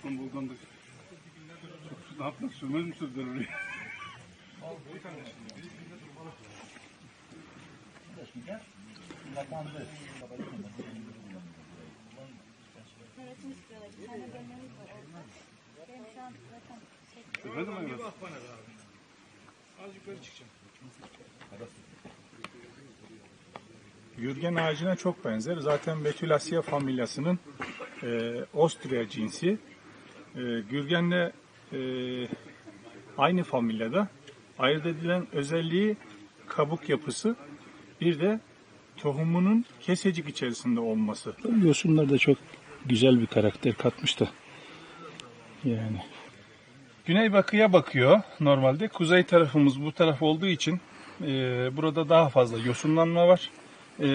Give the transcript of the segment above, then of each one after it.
İstanbul'dan da ne yapmak sürmez mi. Bir var orada. Benim şu an zaten şey, Efendim evet. Gürgen ağacına çok benzer. Zaten Betülasya familyasının e, Austria cinsi. E, Gürgen'le e, aynı familyada. Ayırt edilen özelliği kabuk yapısı. Bir de tohumunun kesecik içerisinde olması. Yosunlar da çok güzel bir karakter katmış da. Yani. Güneybatıya bakıyor normalde. Kuzey tarafımız bu taraf olduğu için e, burada daha fazla yosunlanma var. E,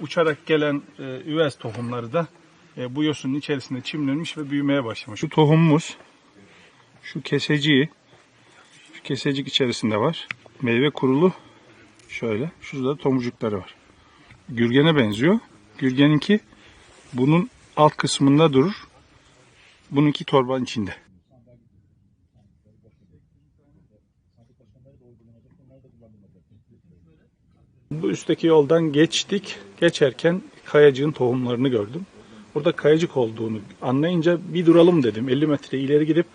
uçarak gelen e, üvez tohumları da e, bu yosunun içerisinde çimlenmiş ve büyümeye başlamış. Şu tohumumuz, şu keseciği, şu kesecik içerisinde var. Meyve kurulu şöyle. Şurada da tomurcukları var. Gürgene benziyor. Gürgeninki bunun alt kısmında durur. Bununki torbanın içinde. Bu üstteki yoldan geçtik. Geçerken kayacığın tohumlarını gördüm. Burada kayacık olduğunu anlayınca bir duralım dedim. 50 metre ileri gidip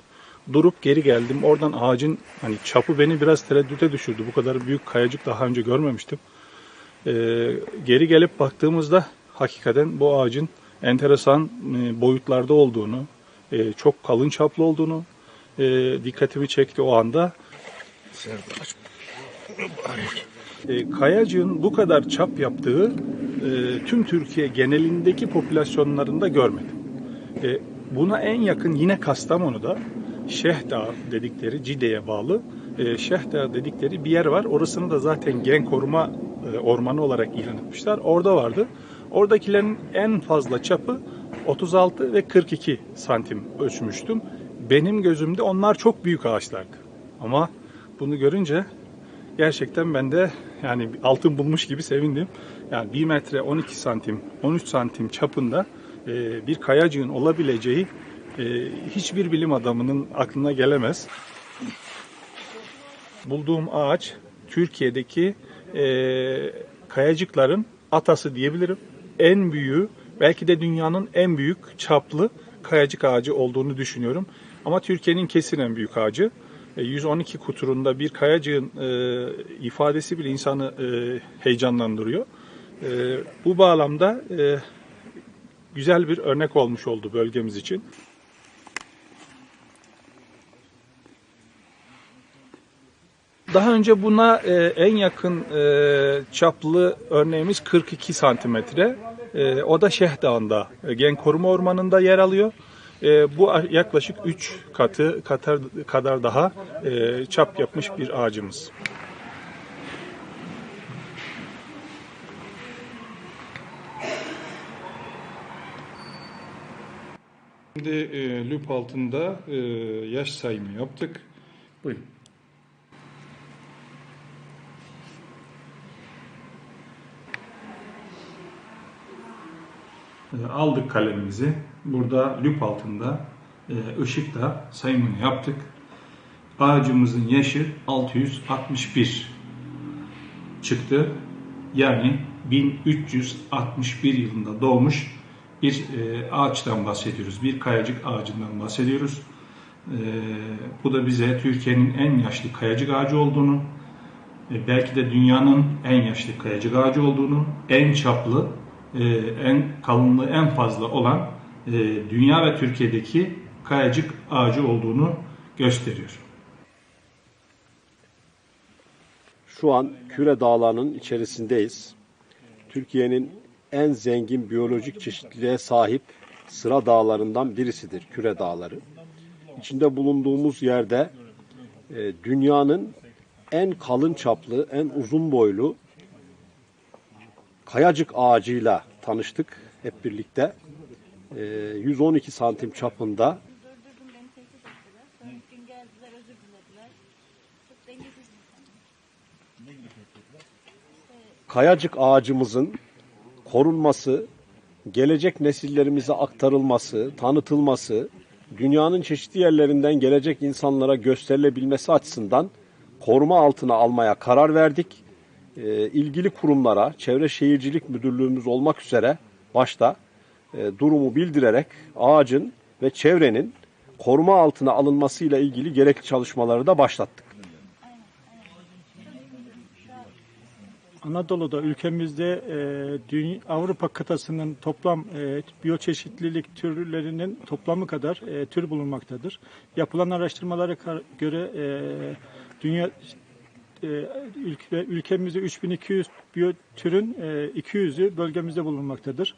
durup geri geldim. Oradan ağacın hani çapı beni biraz tereddüte düşürdü. Bu kadar büyük kayacık daha önce görmemiştim. Ee, geri gelip baktığımızda hakikaten bu ağacın enteresan e, boyutlarda olduğunu, e, çok kalın çaplı olduğunu e, dikkatimi çekti o anda. E, kayacığın bu kadar çap yaptığı tüm Türkiye genelindeki popülasyonlarında görmedim. E, buna en yakın yine Kastamonu'da Şehdağ dedikleri Cide'ye bağlı e, Şehdağ dedikleri bir yer var. Orasını da zaten gen koruma e, ormanı olarak ilan etmişler. Orada vardı. Oradakilerin en fazla çapı 36 ve 42 santim ölçmüştüm. Benim gözümde onlar çok büyük ağaçlardı. Ama bunu görünce gerçekten ben de yani altın bulmuş gibi sevindim. Yani 1 metre 12 santim, 13 santim çapında e, bir kayacığın olabileceği e, hiçbir bilim adamının aklına gelemez. Bulduğum ağaç Türkiye'deki e, kayacıkların atası diyebilirim. En büyüğü, belki de dünyanın en büyük çaplı kayacık ağacı olduğunu düşünüyorum. Ama Türkiye'nin kesin en büyük ağacı. E, 112 kuturunda bir kayacığın e, ifadesi bile insanı e, heyecanlandırıyor. E, bu bağlamda e, güzel bir örnek olmuş oldu bölgemiz için. Daha önce buna e, en yakın e, çaplı örneğimiz 42 santimetre. E, o da Şeh Dağı'nda, e, Gen Koruma Ormanı'nda yer alıyor. E, bu yaklaşık 3 katı kadar, kadar daha e, çap yapmış bir ağacımız. Şimdi e, lüp altında e, yaş sayımı yaptık. Buyurun. E, aldık kalemimizi. Burada lüp altında e, ışıkta sayımını yaptık. Ağacımızın yaşı 661 çıktı. Yani 1361 yılında doğmuş bir e, ağaçtan bahsediyoruz. Bir kayacık ağacından bahsediyoruz. E, bu da bize Türkiye'nin en yaşlı kayacık ağacı olduğunu, belki de dünyanın en yaşlı kayacık ağacı olduğunu, en çaplı, en kalınlığı en fazla olan e, dünya ve Türkiye'deki kayacık ağacı olduğunu gösteriyor. Şu an Küre Dağları'nın içerisindeyiz. Türkiye'nin en zengin biyolojik çeşitliliğe sahip sıra dağlarından birisidir Küre Dağları. İçinde bulunduğumuz yerde e, dünyanın en kalın çaplı, en uzun boylu kayacık ağacıyla tanıştık hep birlikte. E, 112 santim çapında kayacık ağacımızın korunması, gelecek nesillerimize aktarılması, tanıtılması dünyanın çeşitli yerlerinden gelecek insanlara gösterilebilmesi açısından koruma altına almaya karar verdik. E, ilgili kurumlara, Çevre Şehircilik Müdürlüğümüz olmak üzere başta e, durumu bildirerek ağacın ve çevrenin koruma altına alınmasıyla ilgili gerekli çalışmaları da başlattık. Anadolu'da ülkemizde e, dünya, Avrupa kıtasının toplam e, biyoçeşitlilik türlerinin toplamı kadar e, tür bulunmaktadır. Yapılan araştırmalara göre e, dünya e, ülke, ülkemizde 3200 biyotürün e, 200'ü bölgemizde bulunmaktadır.